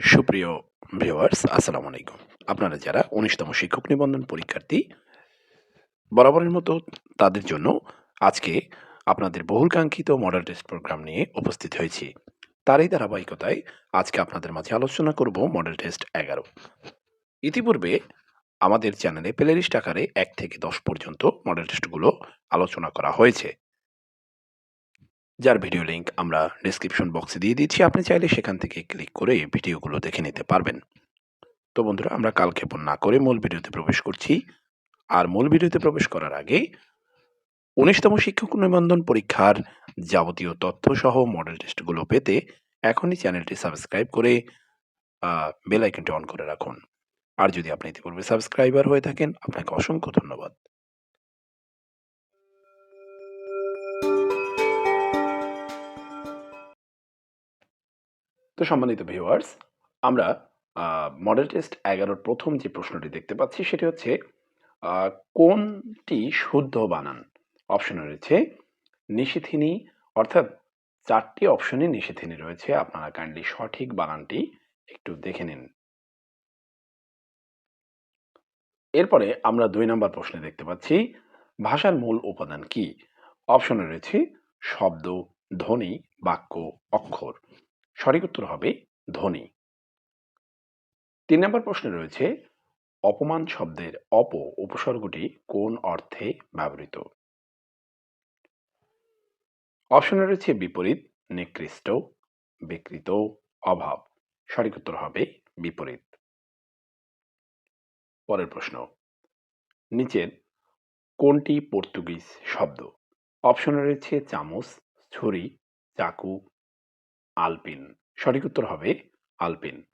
সুপ্রিয় ভিউয়ার্স, আসসালামু আলাইকুম। আপনারা যারা উনিশতম শিক্ষক নিবন্ধন পরীক্ষার্থী, বরাবরের মতো তাদের জন্য আজকে আপনাদের বহুল কাঙ্ক্ষিত মডেল টেস্ট প্রোগ্রাম নিয়ে উপস্থিত হয়েছি। তারই ধারাবাহিকতায় আজকে আপনাদের মাঝে আলোচনা করব মডেল টেস্ট এগারো। ইতিপূর্বে আমাদের চ্যানেলে প্লেলিস্ট আকারে এক থেকে দশ পর্যন্ত মডেল টেস্টগুলো আলোচনা করা হয়েছে। যার ভিডিও লিংক আমরা ডিসক্রিপশন বক্সে দিয়ে দিচ্ছি আপনি চাইলে সেখান থেকে ক্লিক করে ভিডিওগুলো দেখে নিতে পারবেন। তো বন্ধুরা, আমরা কালক্ষেপণ না করে মূল ভিডিওতে প্রবেশ করছি। আর মূল ভিডিওতে প্রবেশ করার আগে উনিশতম শিক্ষক নিবন্ধন পরীক্ষার যাবতীয় তথ্য সহ মডেল টেস্টগুলো পেতে এখনই চ্যানেলটি সাবস্ক্রাইব করে বেল আইকনটি অন করে রাখুন। আর যদি আপনি ইতিপূর্বে সাবস্ক্রাইবার হয়ে থাকেন, আপনাকে অসংখ্য ধন্যবাদ। তো সম্মানিত ভিউয়ার্স আমরা মডেল টেস্ট এগারোর প্রথম যে প্রশ্নটি দেখতে পাচ্ছি সেটি হচ্ছে কোনটি শুদ্ধ বানান? অপশনে রয়েছে নিশিথিনী অর্থাৎ চারটি অপশনে নিশিথিনী রয়েছে। আপনারা কাইন্ডলি সঠিক বানানটি একটু দেখে নিন। এরপরে আমরা দুই নম্বর প্রশ্নে দেখতে পাচ্ছি, ভাষার মূল উপাদান কি? অপশনে রয়েছে, শব্দ, ধ্বনি, বাক্য, অক্ষর। সঠিক উত্তর হবে ধ্বনি তিন নম্বর প্রশ্নে রয়েছে, অপমান শব্দের অপ উপসর্গটি কোন অর্থে ব্যবহৃত? অপশনে রয়েছে বিপরীত, নিকৃষ্ট, বিকৃত, অভাব। সঠিক উত্তর হবে বিপরীত। পরের প্রশ্ন, নিচের কোনটি পর্তুগিজ শব্দ? অপশনে রয়েছে চামচ, ছুরি, চাকু আলপিন। সঠিক উত্তর হবে আলপিন।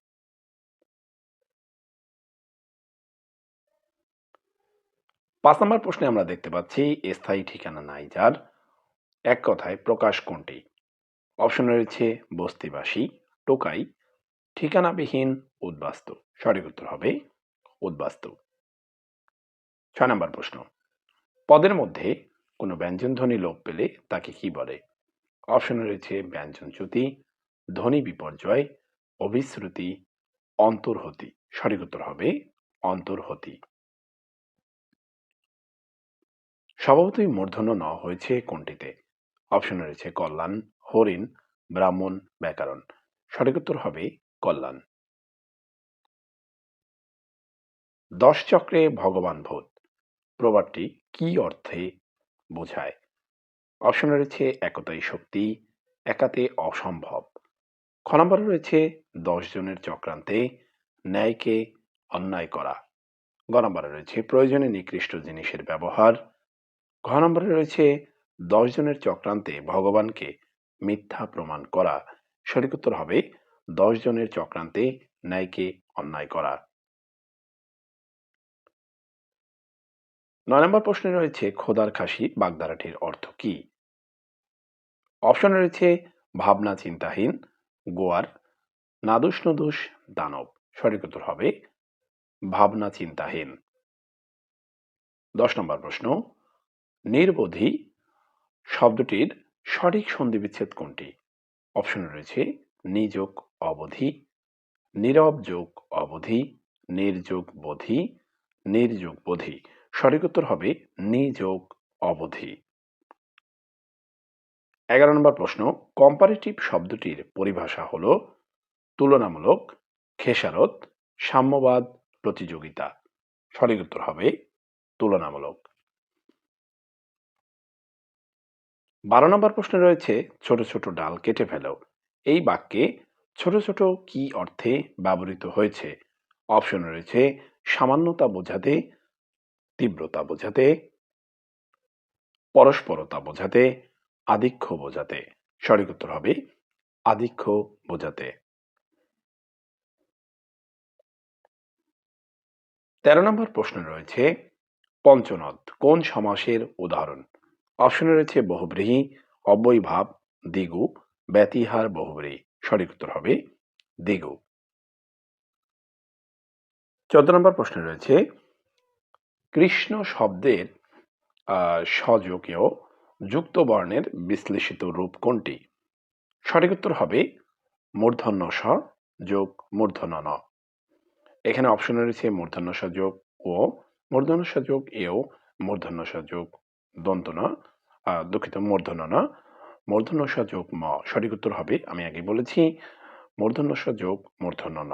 পাঁচ নম্বর প্রশ্নে আমরা দেখতে পাচ্ছি, স্থায়ী ঠিকানা নাই, যার এক কথায় প্রকাশ কোনটি? অপশন রয়েছে বস্তিবাসী, টোকাই, ঠিকানাবিহীন, উদ্বাস্তু। সঠিক উত্তর হবে উদ্বাস্তু। ছয় নম্বর প্রশ্ন, পদের মধ্যে কোনো ব্যঞ্জনধ্বনি লোপ পেলে তাকে কি বলে? অপশনে রয়েছে ব্যঞ্জন ব্যঞ্জনচ্যুতি ধ্বনি বিপর্যয় অভিশ্রুতি অন্তর্হতি। সঠিক উত্তর হবে অন্তর্হতি। স্বভাবতই মূর্ধন্য ন হয়েছে কোনটিতে। অপশন রয়েছে কল্যাণ, হরিণ, ব্রাহ্মণ, ব্যাকরণ। সঠিক উত্তর হবে কল্যাণ। দশ চক্রে ভগবান ভূত। প্রবাদটি কি অর্থে বোঝায়? অপশন রয়েছে একতাই শক্তি, একাতে অসম্ভব। খ নম্বরে রয়েছে দশ জনের চক্রান্তে ন্যায়কে অন্যায় করা। গ নম্বরে রয়েছে প্রয়োজনে নিকৃষ্ট জিনিসের ব্যবহার। ঘ নম্বরে রয়েছে জনের চক্রান্তে ভগবানকে মিথ্যা প্রমাণ করা। সঠিক উত্তর হবে জনের চক্রান্তে ন্যায়কে অন্যায় করা। নয় নম্বর প্রশ্নে রয়েছে খোদার খাসি বাগদারাটির অর্থ কি? অপশনে রয়েছে ভাবনা চিন্তাহীন গোয়ার নাদুস নদুস দানব। সঠিক উত্তর হবে ভাবনা চিন্তাহীন। দশ নম্বর প্রশ্ন, নির্বোধী শব্দটির সঠিক সন্ধিবিচ্ছেদ কোনটি? অপশনে রয়েছে, নিযোগ অবধি, নীরব যোগ অবধি, নির্যোগ বোধি নির্যোগ বোধি। সঠিক উত্তর হবে, নিযোগ অবধি। এগারো নম্বর প্রশ্ন কম্পারেটিভ শব্দটির পরিভাষা হল তুলনামূলক খেসারত সাম্যবাদ প্রতিযোগিতা। সঠিক উত্তর হবে তুলনামূলক। বারো নম্বর প্রশ্নে রয়েছে, ছোট ছোট ডাল কেটে ফেলো। এই বাক্যে ছোট ছোট কি অর্থে ব্যবহৃত হয়েছে? অপশন রয়েছে, সামান্যতা বোঝাতে, তীব্রতা বোঝাতে, পরস্পরতা বোঝাতে আধিক্য বোঝাতে। সঠিক উত্তর হবে আধিক্য বোঝাতে। তেরো নম্বর প্রশ্নে রয়েছে পঞ্চনদ, কোন সমাসের উদাহরণ? অপশনে রয়েছে বহুব্রীহি, অব্যয়ভাব, দিগু, ব্যতিহার বহুব্রী সঠিক উত্তর হবে দিগু। চোদ্দ নম্বর প্রশ্নে রয়েছে কৃষ্ণ শব্দের স্বযোগেও যুক্ত বর্ণের বিশ্লেষিত রূপ কোনটি? সঠিক উত্তর হবে মূর্ধন্য স যোগ মূর্ধন্য ন। এখানে অপশনে রয়েছে মূর্ধন্যসা যোগ ও মূর্ধন্যসা যোগ এও মূর্ধন্যসা যোগ দন্ত ন দুঃখিত মূর্ধন্য ন মূর্ধন্যসা যোগ ম। সঠিক উত্তর হবে, আমি আগে বলেছি মূর্ধন্যসা যোগ মূর্ধন্য ন।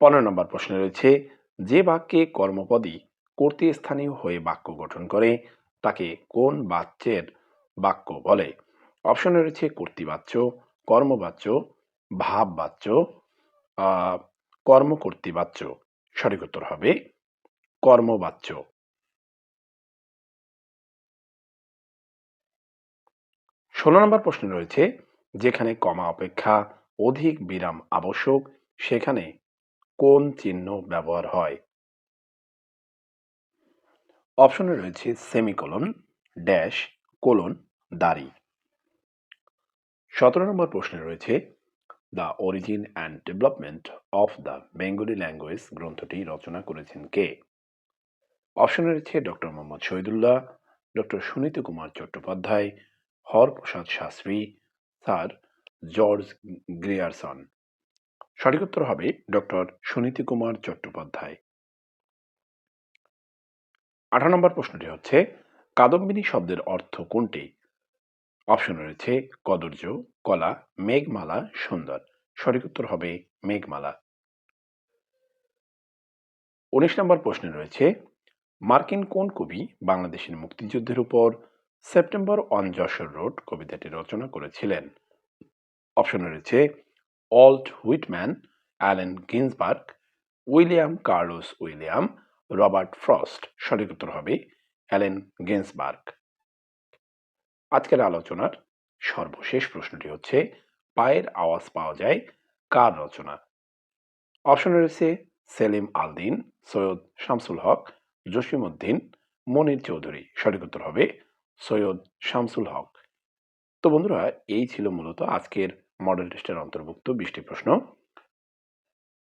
পনেরো নম্বর প্রশ্নে রয়েছে যে বাক্যে কর্মপদী কর্তৃ স্থানীয় হয়ে বাক্য গঠন করে, তাকে কোন বাচ্যের বাক্য বলে? অপশনে রয়েছে কর্তৃবাচ্য কর্মবাচ্য ভাববাচ্য কর্মকর্তৃবাচ্য সঠিক উত্তর হবে কর্মবাচ্য ষোলো নম্বর প্রশ্ন রয়েছে, যেখানে কমা অপেক্ষা অধিক বিরাম আবশ্যক, সেখানে কোন চিহ্ন ব্যবহার হয়? অপশনে রয়েছে সেমিকোলন, ড্যাশ, কোলন, দাড়ি। সতেরো নম্বর প্রশ্নে রয়েছে, the origin and development of the Bengali language গ্রন্থটি রচনা করেছেন কে? অপশনে রয়েছে, doctor Mohammad Shahidullah, doctor Sunit Kumar Chattopadhyay, Haraprasad Shastri, sir George Grierson. সঠিক উত্তর হবে, ডক্টর সুনীতি কুমার চট্টোপাধ্যায়। আঠারো নম্বর প্রশ্নটি হচ্ছে, কাদম্বিনী শব্দের অর্থ কোনটি? অপশন রয়েছে কদর্য কলা, মেঘমালা, সুন্দর। সঠিক উত্তর হবে মেঘমালা। উনিশ নম্বর প্রশ্নে রয়েছে, মার্কিন কোন কবি বাংলাদেশের মুক্তিযুদ্ধের উপর সেপ্টেম্বর অন যশোর রোড কবিতাটি রচনা করেছিলেন? অপশনে রয়েছে Walt Whitman, Allen Ginsberg, William Carlos William Robert Frost সঠিক উত্তর হবে অ্যালেন গেন্সবার্গ আজকের আলোচনার সর্বশেষ প্রশ্নটি হচ্ছে, পায়ের আওয়াজ পাওয়া যায় কার রচনা? অপশনে রয়েছে, সেলিম আলদিন, সৈয়দ শামসুল হক জসিমউদ্দিন মনির চৌধুরী। সঠিক উত্তর হবে সৈয়দ শামসুল হক। তো বন্ধুরা, এই ছিল মূলত আজকের মডেল টেস্টের অন্তর্ভুক্ত বিশটি প্রশ্ন।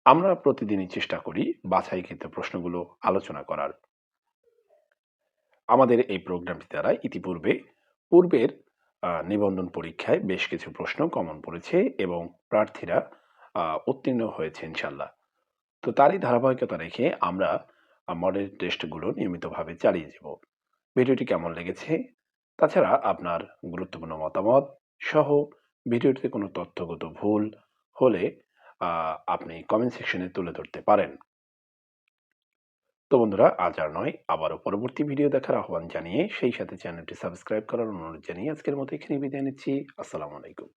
আমরা প্রতিদিনই চেষ্টা করি বাছাইকৃত প্রশ্নগুলো আলোচনা করার। আমাদের এই প্রোগ্রামটি দ্বারা ইতিপূর্বে পূর্বের নিবন্ধন পরীক্ষায় বেশ কিছু প্রশ্ন কমন পড়েছে এবং প্রার্থীরা উত্তীর্ণ হয়েছে ইনশাল্লাহ তো তারই ধারাবাহিকতা রেখে আমরা মডেল টেস্টগুলো নিয়মিতভাবে চালিয়ে যাব। ভিডিওটি কেমন লেগেছে? তাছাড়া আপনার গুরুত্বপূর্ণ মতামত সহ ভিডিওটিতে কোনো তথ্যগত ভুল হলে আপনি কমেন্ট সেকশনে তুলে ধরতে পারেন। তো বন্ধুরা, আজ আর নয়, আবারও পরবর্তী ভিডিও দেখার আহ্বান জানিয়ে সেই সাথে চ্যানেলটি সাবস্ক্রাইব করার অনুরোধ জানিয়ে আজকের মতো এখানে বিদায় নিচ্ছি। আসসালামু আলাইকুম।